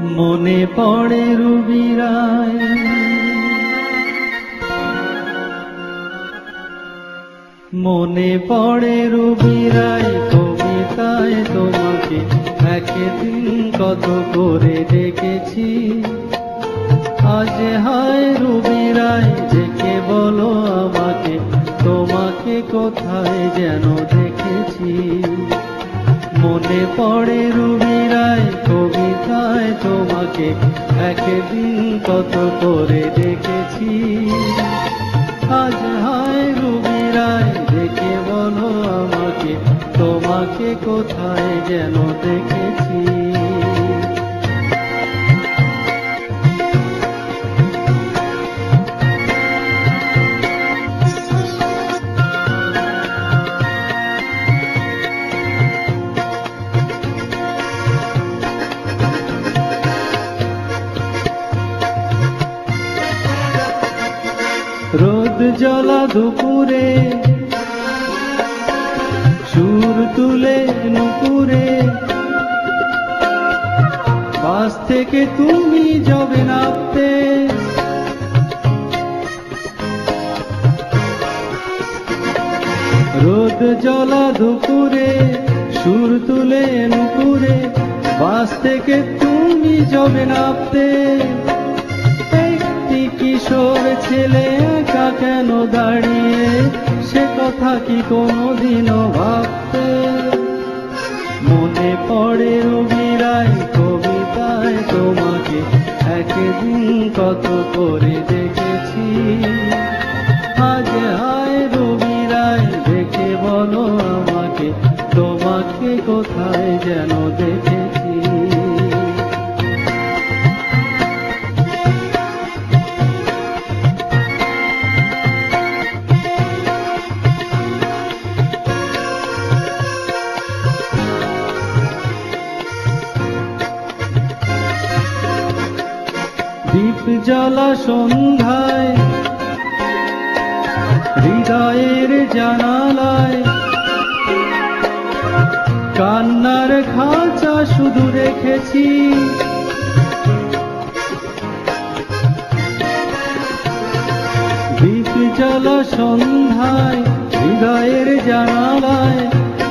মনে পড়ে রুবিরায়। মনে পড়ে রুবিরায় কবিতায় তোমাকে একদিন কত করে ডেকেছি আজ হায় রুবিরায় ডেকে বলো আমাকে, তোমাকে কোথায় যেন দেখেছি। মনে পড়ে রুবিরায় কবিতায় তোমাকে একদিন কত করে দেখেছি। আজ হায় রুবিরায় দেখে বলো আমাকে, তোমাকে কোথায় যেন দেখেছি। জ্বলা দুপুরে, সুর তুলে নুপুরে। বাস থেকে তুমি যাবে নাপতে রোদ জ্বলা দুপুরে, সুর তুলে নুপুরে। বাস থেকে তুমি যাবে নাপতে কিশোর ছেলে একা কেন দাঁড়িয়ে? সে কথা কি কোনোদিনও ভাবতে? মনে পড়ে রবিরায় কবিতায় তোমাকে, একদিন কত করে দেখেছি। আজ হায় রবিরায় দেখে বলো আমাকে, তোমাকে কোথায় যেন দেখেছি জ্বালা সন্ধ্যায়, হৃদয়ের জানালায়। কান্নার খাঁচা শুধু রেখেছি। দীপ সন্ধ্যায়, হৃদয়ের জানালায়।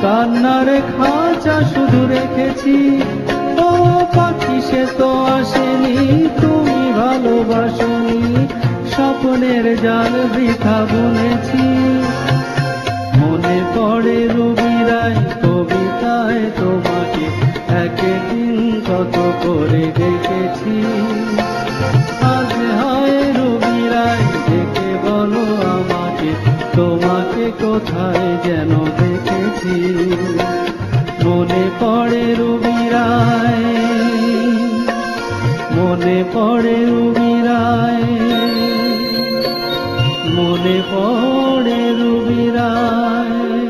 কান্নার খাঁচা শুধু রেখেছি। ও পাখি সে তো আসেনি তুমি ভালোবাসনি, স্বপ্নের জাল বৃথা বুনেছি। মনে পড়ে রবিরায় কবিতায় তোমাকে একে দিন কত করে দেখেছি। আজ হয় রবিরায় দেখে বলো আমাকে, তোমাকে কোথায় যেন দেখেছি। মনে পড়ে রবিরায় মনে পড়ে রবি মোড়ে রুবিরায়